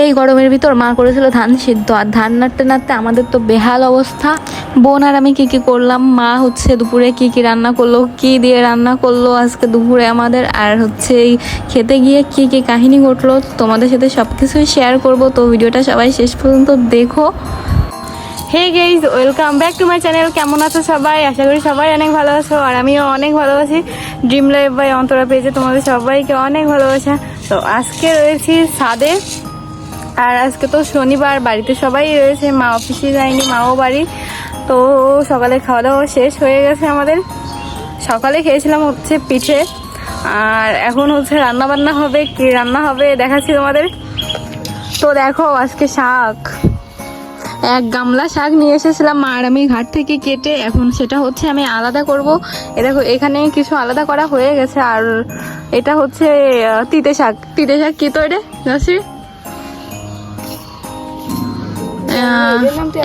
এই গরমের ভিতর মা করেছিল ধান সিদ্ধ। আর ধান নাড়তে নাড়তে আমাদের তো বেহাল অবস্থা। বোন আর আমি কি কি করলাম? মা হচ্ছে দুপুরে কি কি রান্না করল, কি দিয়ে রান্না করল আজকে দুপুরে আমাদের। আর হচ্ছে এই খেতে গিয়ে কি কি কাহিনী ঘটলো, তোমাদের সাথে সব কিছুই শেয়ার করব। তো ভিডিওটা সবাই শেষ পর্যন্ত দেখো। Hey guys welcome back to my channel কেমন আছো সবাই? আশা করি সবাই অনেক ভালো আছো, আর আমিও অনেক ভালোবাসি ড্রিম লাইফ বাই অন্তরা পেয়েছে তোমাদের সবাইকে অনেক ভালোবাসা। তো আজকে রয়েছি ছাদে। আর আজকে তো শনিবার, বাড়িতে সবাই রয়েছে, মা অফিসে যায়নি, মাও বাড়ি। তো সকালে খাওয়া দাওয়া শেষ হয়ে গেছে আমাদের। সকালে খেয়েছিলাম হচ্ছে পিঠে, আর এখন হচ্ছে রান্না বান্না হবে, কি রান্না হবে দেখাচ্ছি তোমাদের। তো দেখো আজকে শাক। এক গামলা শাক নিয়ে এসেছিলাম মা আর আমি ঘাট থেকে কেটে, এখন সেটা হচ্ছে আমি আলাদা করব। এ দেখো, এখানে কিছু আলাদা করা হয়ে গেছে, আর এটা হচ্ছে তিতে শাক। তিতে শাক কী তো নাসির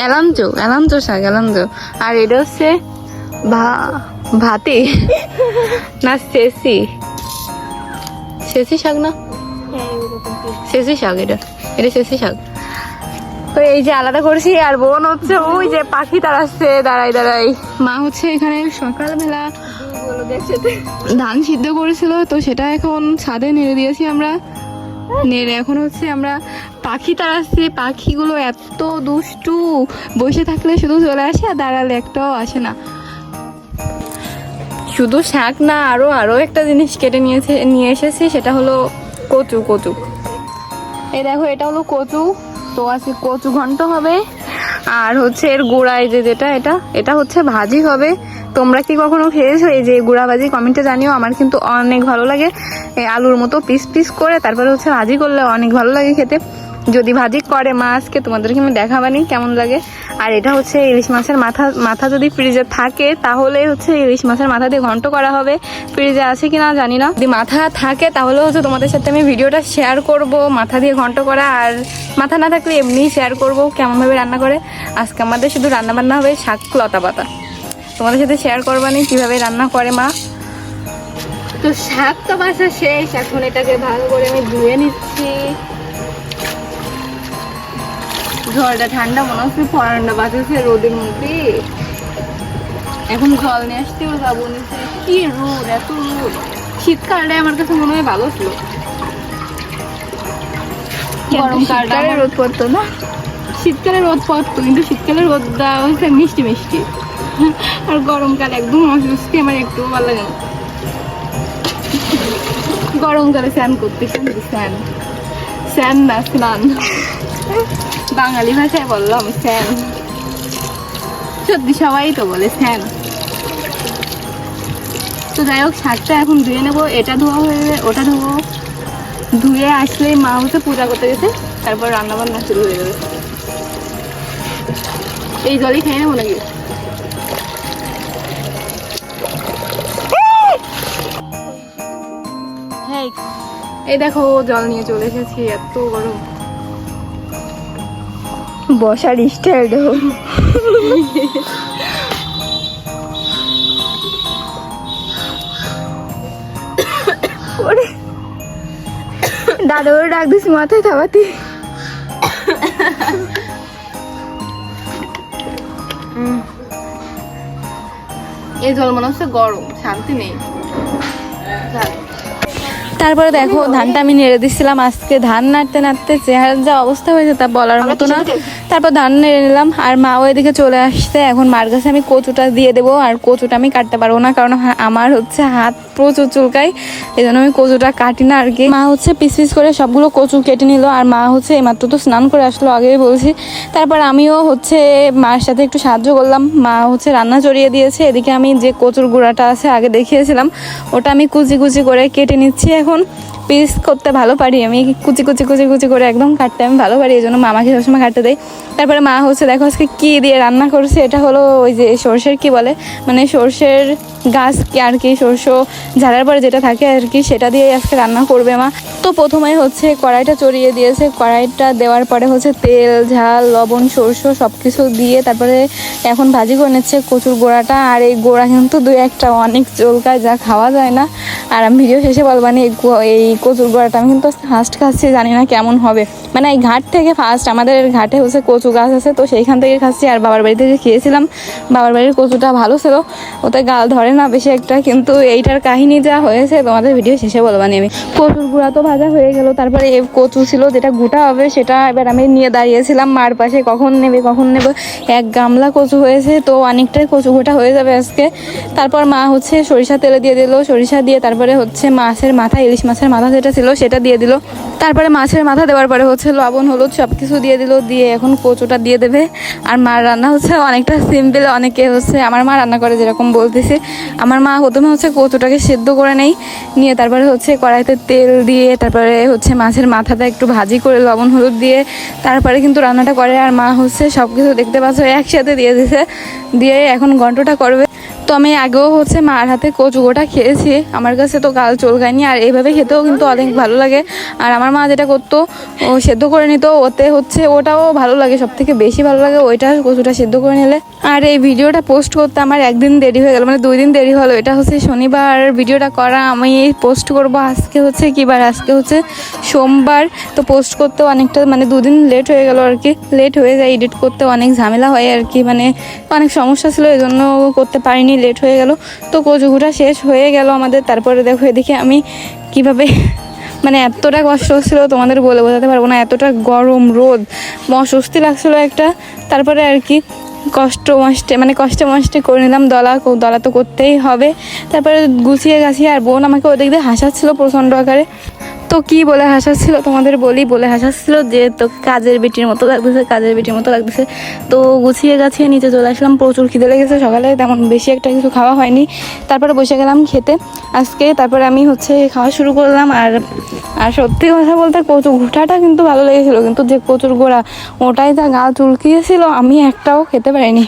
এলামচো এলামচো শাক এলামচো আর এটা হচ্ছে ভাতে, না শেষি। শেষি শাক না? শেষি শাক এটা। এটা শেষি শাক। তো এই যে আলাদা করছি আর বোন হচ্ছে ওই যে পাখি তাড়াচ্ছে দাঁড়াই দাঁড়াই মা হচ্ছে এখানে সকালবেলা ধান সিদ্ধ করেছিল, তো সেটা এখন ছাদে নেড়ে দিয়েছি আমরা। এখন হচ্ছে আমরা পাখি তাড়াচ্ছি। পাখিগুলো এত দুষ্টু। বসে থাকলে শুধু চলে আসে আর দাঁড়ালে একটাও আসে না। শুধু শাক না, আরও আরও একটা জিনিস কেটে নিয়েছে, নিয়ে এসেছি। সেটা হলো কচু কচু। এই দেখো, এটা হলো কচু। তো আছে কচু ঘন্ট হবে। আর হচ্ছে এর গোড়ায় যে যেটা, এটা এটা হচ্ছে ভাজি হবে। তোমরা কি কখনো খেয়েছো? এই যে গুঁড়া ভাজি কমেন্টে জানিও, আমার কিন্তু অনেক ভালো লাগে। আলুর মতো পিস পিস করে, তারপরে হচ্ছে ভাজি করলে অনেক ভালো লাগে খেতে। যদি ভাজি করে মা আজকে, তোমাদেরকে আমি দেখাবানি কেমন লাগে। আর এটা হচ্ছে ইলিশ মাছের মাথা মাথা যদি ফ্রিজে থাকে, তাহলে হচ্ছে ইলিশ মাছের মাথা দিয়ে ঘন্ট করা হবে। ফ্রিজে আছে কি না জানি না। যদি মাথা থাকে, তাহলে হচ্ছে তোমাদের সাথে আমি ভিডিওটা শেয়ার করব, মাথা দিয়ে ঘন্ট করা। আর মাথা না থাকলে এমনি শেয়ার করব, কেমনভাবে রান্না করে। আজকে আমাদের শুধু রান্না বান্না হবে শাক লতা পাতা। তোমাদের সাথে শেয়ার করবা করবানি কীভাবে রান্না করে মা? তো শাক তো বাসা শেষ এখন এটাকে ভালো করে আমি ধুয়ে নিচ্ছি। ঝড়টা ঠান্ডা মনে হচ্ছে পরান্ডা বাজেছে রোদের মধ্যে এখন জল নিয়ে আসতেও যাব নিচে। কি রোদ এত রোদ। শীতকালটা আমার কাছে মনে হয় ভালো ছিল। গরমকালটা রোদ পড়তো না। শীতকালে রোদ পড়তো কিন্তু শীতকালে রোদটা হচ্ছে মিষ্টি মিষ্টি। আর গরমকাল একদম অস্বস্তি, আমার একটু ভালো লাগে না। গরমকালে স্নান করতে, স্নান স্নান। না, স্নান। বাঙালি ভাষায় বললাম স্যান সত্যি সবাই তো বলে স্যান তো যাই হোক, শাকটা এখন ধুয়ে নেব, এটা ধোয়া হয়ে যাবে ওটা ধোবো। ধুয়ে আসলে মা হচ্ছে পূজা করতে গেছে, তারপর রান্না বান্না শুরু হয়ে যাবে এই জলই খেয়ে নেব নাকি? এই দেখো জল নিয়ে চলে এসেছি এত গরম। বসার স্টাইল দাদা ওর ডাক দিস মাথায় থাবাতি এই জল মনে হচ্ছে গরম শান্তি নেই। তারপরে দেখো, ধানটা আমি নেড়ে দিচ্ছিলাম আজকে ধান নাড়তে নাড়তে চেহারার যা অবস্থা হয়েছে তা বলার মতো না। তারপর ধান নেড়ে নিলাম। আর মা ওই এদিকে চলে আসতে এখন মার কাছে আমি কচুটা দিয়ে দেবো। আর কচুটা আমি কাটতে পারব না, কারণ আমার হচ্ছে হাত প্রচুর চুলকাই এই জন্য আমি কচুটা কাটি না আর কি। মা হচ্ছে পিস পিস করে সবগুলো কচু কেটে নিল, আর মা হচ্ছে এইমাত্র তো স্নান করে আসলো, আগেই বলছি। তারপর আমিও হচ্ছে মার সাথে একটু সাহায্য করলাম, মা হচ্ছে রান্না চড়িয়ে দিয়েছে, এদিকে আমি যে কচুর গুঁড়াটা আছে আগে দেখিয়েছিলাম, ওটা আমি কুচি কুচি করে কেটে নিচ্ছি এখন। পিস করতে ভালো পারি আমি কুচি কুচি কুচি কুচি করে একদম কাটতে আমি ভালো পারি এই জন্য মামাকে সবসময় কাটতে দেয় তারপরে মা হচ্ছে, দেখো আজকে কী দিয়ে রান্না করছে? এটা হলো ওই যে সর্ষের কি বলে? মানে সর্ষের গাছ কি আর কি, সর্ষ ঝাড়ার পরে যেটা থাকে আর কি, সেটা দিয়ে আজকে রান্না করবে মা। তো প্রথমে হচ্ছে কড়াইটা চড়িয়ে দিয়েছে। কড়াইটা দেওয়ার পরে হচ্ছে তেল, ঝাল, লবণ, সর্ষ সব কিছু দিয়ে তারপরে এখন ভাজি করে নিচ্ছে কচুর গোড়াটা। আর এই গোড়া কিন্তু দু একটা অনেক চলকায়, যা খাওয়া যায় না। আর আমি ভিডিও শেষে বলবানি, এই এই কচুর গোড়াটা। আমি কিন্তু ফার্স্ট খাচ্ছি, জানি না কেমন হবে। মানে এই ঘাট থেকে ফার্স্ট আমাদের ঘাটে হচ্ছে কচু গাছ আছে, তো সেইখান থেকে খাচ্ছি। আর বাবার বাড়ি থেকে খেয়েছিলাম, বাবার বাড়ির কচুটা ভালো ছিল। ওতে গাল ধরে না বেশি একটা, কিন্তু এইটার কাহিনী যা হয়েছে, তোমাদের ভিডিও শেষে বলবা আমি। কচুর গুঁড়া তো ভাজা হয়ে গেল, তারপরে এ কচু ছিল যেটা গোটা হবে, সেটা এবার আমি নিয়ে দাঁড়িয়েছিলাম মার পাশে, কখন নেবে কখন নেবে। এক গামলা কচু হয়েছে, তো অনেকটাই কচু গোটা হয়ে যাবে আজকে। তারপর মা হচ্ছে সরিষা তেলে দিয়ে দিল, সরিষা দিয়ে তারপরে হচ্ছে মাছের মাথা, ইলিশ মাছের মাথা যেটা ছিল সেটা দিয়ে দিল। তারপরে মাছের মাথা দেওয়ার পরে হচ্ছে লবণ, হলুদ সব কিছু দিয়ে দিল, দিয়ে এখন কচুটা দিয়ে দেবে। আর মার রান্না হচ্ছে অনেকটা সিম্পল অনেকে হচ্ছে আমার মা রান্না করে যেরকম বলতেছে। আমার মা প্রথমে হচ্ছে কচুটাকে সেদ্ধ করে নেই, নিয়ে তারপরে হচ্ছে কড়াইতে তেল দিয়ে তারপরে হচ্ছে মাছের মাথাটা একটু ভাজি করে লবণ, হলুদ দিয়ে তারপরে কিন্তু রান্নাটা করে। আর মা হচ্ছে সব কিছু দেখতে পাচ্ছ, একসাথে দিয়ে দিছে দিয়ে এখন ঘন্টটা করবে। তো আমি আগেও হচ্ছে মার হাতে কচু গোটা খেয়েছি। আমার কাছে তো গাল চলকায়নি আর এইভাবে খেতেও কিন্তু অনেক ভালো লাগে। আর আমার মা যেটা করতো, ও সেদ্ধ করে নিত, ওতে হচ্ছে ওটাও ভালো লাগে সব থেকে বেশি ভালো লাগে ওইটা কচুটা সেদ্ধ করে নিলে। আর এই ভিডিওটা পোস্ট করতে আমার একদিন দেরি হয়ে গেল মানে দুই দিন দেরি হলো। এটা হচ্ছে শনিবার, ভিডিওটা করা আমি পোস্ট করব আজকে হচ্ছে কিবার আজকে হচ্ছে সোমবার। তো পোস্ট করতে অনেকটা মানে দুদিন লেট হয়ে গেল আর কি। লেট হয়ে যায়, এডিট করতে অনেক ঝামেলা হয় আর কি মানে অনেক সমস্যা ছিল এই জন্য করতে পারিনি। লেট হয়ে গেল। তো কচুঘুটা শেষ হয়ে গেল আমাদের। তারপরে দেখো এদিকে আমি কীভাবে মানে এতটা কষ্ট হচ্ছিল তোমাদের বলে বোঝাতে পারব না। এতটা গরম রোদ, অস্বস্তি লাগছিল একটা। তারপরে আর কি কষ্ট মষ্টে মানে কষ্টে মষ্টে করে নিলাম। দলা দলা তো করতেই হবে। তারপরে গুছিয়ে গাছিয়ে আর বোন আমাকে ওদিক দিয়ে হাসাচ্ছিলো প্রচণ্ড আকারে। তো কি বলে হাসাচ্ছিল? তোমাদের বলি বলে হাসাচ্ছিল যে, তো কাজের বেটির মতো লাগতেছে, কাজের বেটির মতো লাগতেছে। তো গুছিয়ে গাছিয়ে নিচে চলে আসলাম। প্রচুর খিদে লেগেছে সকালে, তেমন বেশি একটা কিছু খাওয়া হয়নি। তারপরে বসে গেলাম খেতে। আজকে তারপরে আমি হচ্ছে খাওয়া শুরু করলাম। আর আর সত্যি কথা বলতে কচু ঘুটাটা কিন্তু ভালো লেগেছিলো। কিন্তু যে কচুর গোড়া, ওটাই যা গাল চুলকিয়েছিল, আমি একটাও খেতে পারিনি।